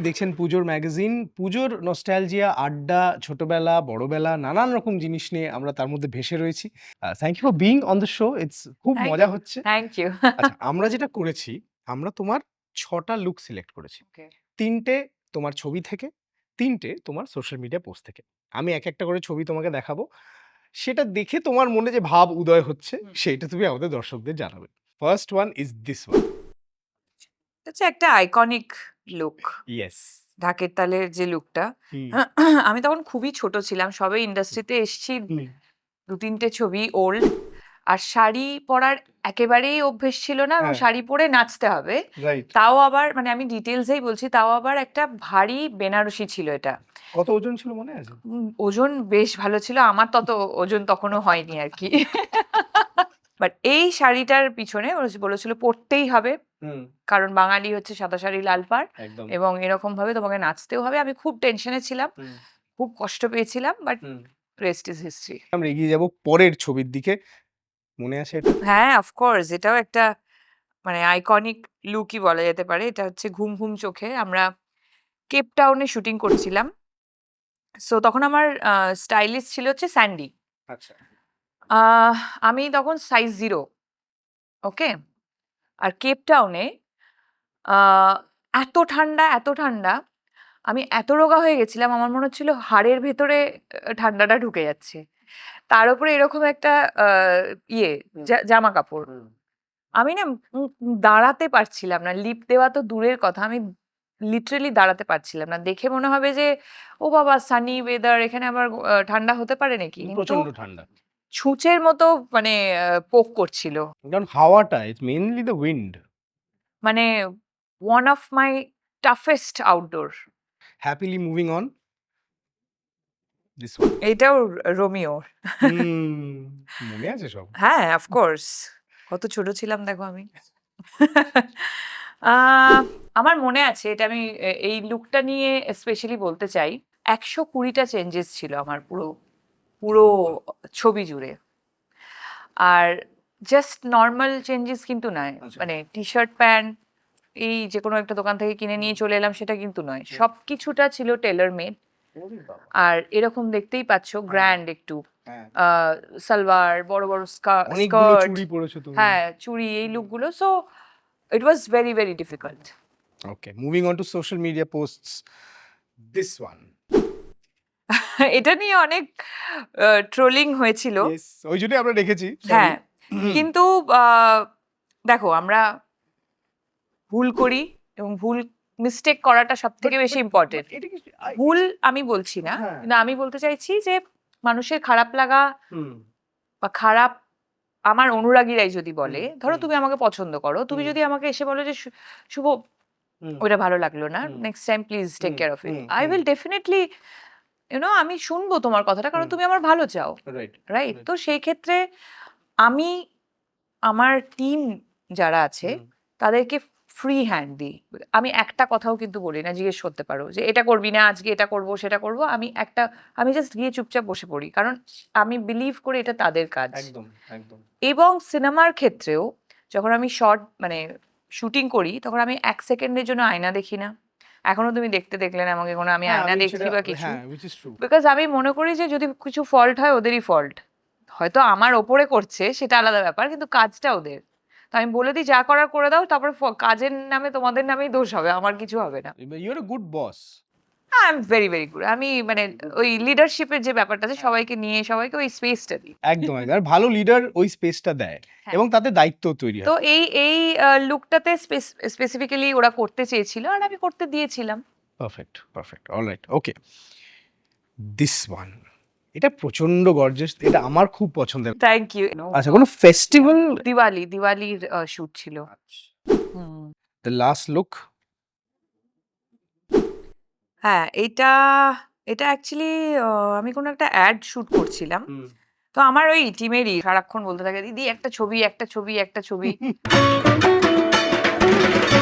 দেখছেন পুজোর ম্যাগাজিন। পুজোর নস্টালজিয়া আড্ডা ছোটবেলা বড়বেলা নানান রকম জিনিস নিয়ে আমরা তার মধ্যে ভেসে রয়েছি। Thank you for being on the show it's খুব মজা হচ্ছে। থ্যাংক ইউ আচ্ছা আমরা যেটা করেছি আমরা তোমার ছটা লুক সিলেক্ট করেছি। তিনটে তোমার ছবি থেকে তিনটে তোমার সোশ্যাল মিডিয়া পোস্ট থেকে। আমি এক একটা করে ছবি তোমাকে দেখাবো। সেটা দেখে তোমার মনে যে ভাব উদয় হচ্ছে সেটা তুমি আমাদের দর্শকদের জানাবে। First one is this one একটা আইকনিক লুক ইয়েস ঢাকের তালের যে লুকটা আমি তখন খুবই ছোট ছিলাম। সবে ইন্ডাস্ট্রিতে এসেছি দু তিনটে ছবি ওল্ড আর শাড়ি পরার একেবারেই অভ্যেস ছিল না এবং হ্যাঁ। শাড়ি পরে নাচতে হবে। তাও আবার মানে আমি ডিটেলসেই বলছি তাও আবার একটা ভারী বেনারসি ছিল এটা। কত ওজন ছিল মনে আছে? ওজন বেশ ভালো ছিল। আমার তত ওজন তখনও হয়নি আর কি। বাট এই শাড়িটার পিছনে বলেছিল পরতেই হবে। কারণ বাঙালি হচ্ছে সাদা শাড়ি লাল পাড়। এবং এরকম ভাবে তোমাকে নাচতেও হবে। আমি খুব টেনশনে ছিলাম। খুব কষ্ট পেয়েছিলাম বাট। রেস্ট ইজ হিস্ট্রি আমরা এগিয়ে যাব পরের ছবির দিকে। মনে আছে হ্যাঁ অফকোর্স এটাও একটা মানে আইকনিক লুকই বলা যেতে পারে। এটা হচ্ছে ঘুম ঘুম চোখে। আমরা কেপ টাউনে শুটিং করছিলাম। সো তখন আমার স্টাইলিস্ট ছিল হচ্ছে স্যান্ডি আচ্ছা। আহ, আমি তখন সাইজ জিরো ওকে আর কেপ টাউনে আহ, এত ঠান্ডা এত ঠান্ডা আমি এত রোগা হয়ে গেছিলাম আমার মনে হচ্ছিল হাড়ের ভেতরে ঠান্ডাটা ঢুকে যাচ্ছে। তার উপরে এরকম একটা ইয়ে জা- জামা কাপড় আমি না উম দাঁড়াতে পারছিলাম না লিপ দেওয়া তো দূরের কথা আমি লিটারেলি দাঁড়াতে পারছিলাম না। দেখে মনে হবে যে ও বাবা সানি ওয়েদার এখানে আবার ঠান্ডা হতে পারে নাকি? কিন্তু প্রচণ্ড ঠান্ডা। ছুঁচের মতো মানে পোক করছিল। কারণ হাওয়াটা ইটস মেইনলি দ্য উইন্ড মানে one of my toughest outdoor happily moving on এইটাও রোমিও। মনে আছে সব? হ্যাঁ অফকোর্স কত ছোট ছিলাম দেখো আমি। আমার মনে আছে এটা আমি এই লুকটা নিয়ে স্পেশালি বলতে চাই একশো কুড়িটা চেঞ্জেস ছিল আমার পুরো পুরো ছবি জুড়ে। আর জাস্ট নর্মাল চেঞ্জেস কিন্তু নয়। আচ্ছা। মানে টি শার্ট প্যান্ট এই যে কোনো একটা দোকান থেকে কিনে নিয়ে চলে এলাম সেটা কিন্তু নয়। সব কিছুটা ছিল টেলার মেড আর এরকম দেখতেই পাচ্ছ গ্র্যান্ড একটু। হ্যাঁ। সালোয়ার বড় বড় স্কার্ট হ্যাঁ চুড়ি এই লুকগুলো so it was very very difficult okay moving on to social media posts this one এটা নিয়ে অনেক ট্রোলিং হয়েছিল। ওই জন্যই আমরা রেখেছি হ্যাঁ কিন্তু দেখো আমরা ভুল করি এবং ভুল মিস্টেক করাটা সব থেকে বেশি ইম্পর্টেন্ট ভুল আমি বলছি না হ্যাঁ। কিন্তু আমি বলতে চাইছি যে মানুষের খারাপ লাগা বা খারাপ আমার অনুরাগীরাই যদি বলে ধরো তুমি আমাকে পছন্দ করো তুমি যদি আমাকে এসে বলো যে শুভ ওইটা ভালো লাগল না next time please take care of it hmm, I. Will definitely you know আমি শুনব তোমার কথাটা কারণ তুমি আমার ভালো চাও রাইট তো সেই ক্ষেত্রে আমি আমার টিম যারা আছে তাদেরকে ফ্রি হ্যান্ড দিই। আমি একটা কথাও কিন্তু বলি না জিজ্ঞেস করতে পারো যে এটা করবি না আজকে এটা করব সেটা করব? আমি একটা আমি জাস্ট গিয়ে চুপচাপ বসে পড়ি কারণ আমি বিলিভ করি এটা তাদের কাজ। একদম একদম। এবং সিনেমার ক্ষেত্রেও যখন আমি শর্ট মানে শুটিং করি তখন আমি এক সেকেন্ডের জন্য আয়না দেখি না। এখনও তুমি দেখতে দেখলে না আমাকে কোনো আমি হ্যাঁ, আয়না দেখছি বা কিছু হ্যাঁ. বিকজ আমি মনে করি যে যদি কিছু ফল্ট হয় ওদেরই ফল্ট হয়তো আমার ওপরে করছে সেটা আলাদা ব্যাপার কিন্তু কাজটা ওদের তো আমি বলে দিই যা করার করে দাও তারপর কাজের নামে তোমাদের নামেই দোষ হবে আমার কিছু হবে না you're a good boss. I am very very good আমি মানে ওই লিডারশিপের যে ব্যাপারটা আছে সবাইকে নিয়ে সবাইকে ওই স্পেসটা দিই। একদম আর ভালো লিডার ওই স্পেসটা দেয় হ্যাঁ। এবং তাতে দায়িত্ব তৈরি তো এই এই লুকটাতে স্পেসিফিক্যালি ওরা করতে চেয়েছিল আর আমি করতে দিয়েছিলাম। Perfect perfect alright okay this one এটা প্রচণ্ড গর্জেস এটা আমার খুব পছন্দের। থ্যাংক ইউ আচ্ছা কোনো ফেস্টিভ্যাল দিওয়ালি দিওয়ালির শুট ছিল। দ্য লাস্ট লুক হ্যাঁ, এটা এটা অ্যাকচুয়ালি আমি কোনো একটা অ্যাড শুট করছিলাম। তো আমার ওই টিমেরই সারাক্ষণ বলতে থাকে, "দিদি একটা ছবি, একটা ছবি, একটা ছবি।"